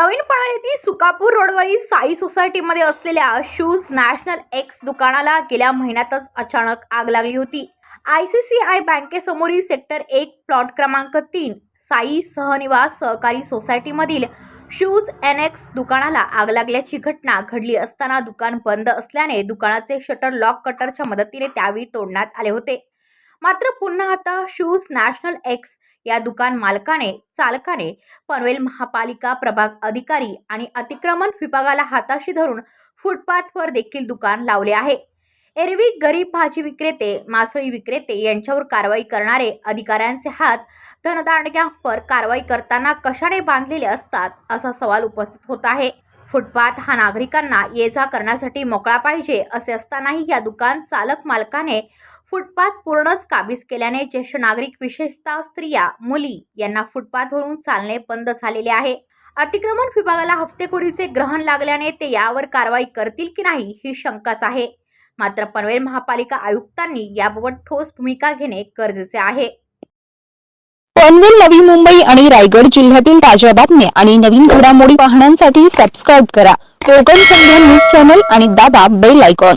पनवेल येथील सुकापूर रोडवरील साई सोसायटीमध्ये असलेल्या शूज नॅशनल एक्स दुकानाला गेल्या महिन्यातच अचानक आग लागली होती. आय सी सी आय बँकेसमोरील सेक्टर एक प्लॉट क्रमांक तीन साई सहनिवास सहकारी सोसायटीमधील शूज एन एक्स दुकानाला आग लागल्याची घटना घडली असताना दुकान बंद असल्याने दुकानाचे शटर लॉक कटरच्या मदतीने त्यावेळी तोडण्यात आले होते. मात्र पुन्हा आता शूज नॅशनल एक्स या दुकान मालकाने चालकाने पनवेल महापालिका प्रभाग अधिकारी आणि अतिक्रमण विभागाला हाताशी धरून फुटपाथवर देखील दुकान लावले आहे. एरवी गरीब भाजी विक्रेते मासळी विक्रेते यांच्यावर कारवाई करणारे अधिकाऱ्यांचे हात धनदांडग्यांवर कारवाई करताना कशाने बांधलेले असतात असा सवाल उपस्थित होत आहे. फुटपाथ हा नागरिकांना ये जा करण्यासाठी मोकळा पाहिजे असे असतानाही या दुकान चालक मालकाने फुटपाथ पूर्णच काबीज केल्याने ज्येष्ठ नागरिक विशेषतः स्त्रिया मुली यांना फुटपाथवरून चालणे बंद झालेले आहे. अतिक्रमण विभागाला हप्तेखोरीचे ग्रहण लागल्याने ते यावर कारवाई करतील की नाही ही शंकाच आहे. मात्र पनवेल महापालिका आयुक्तांनी याबाबत ठोस भूमिका घेणे गरजेचे आहे. पनवेल नवी मुंबई आणि रायगड जिल्ह्यातील ताज्या बातम्या आणि नवीन घडामोडी पाहण्यासाठी सबस्क्राईब करा. कोकण संध्या न्यूज चॅनल आणि दाबा बेल आयकॉन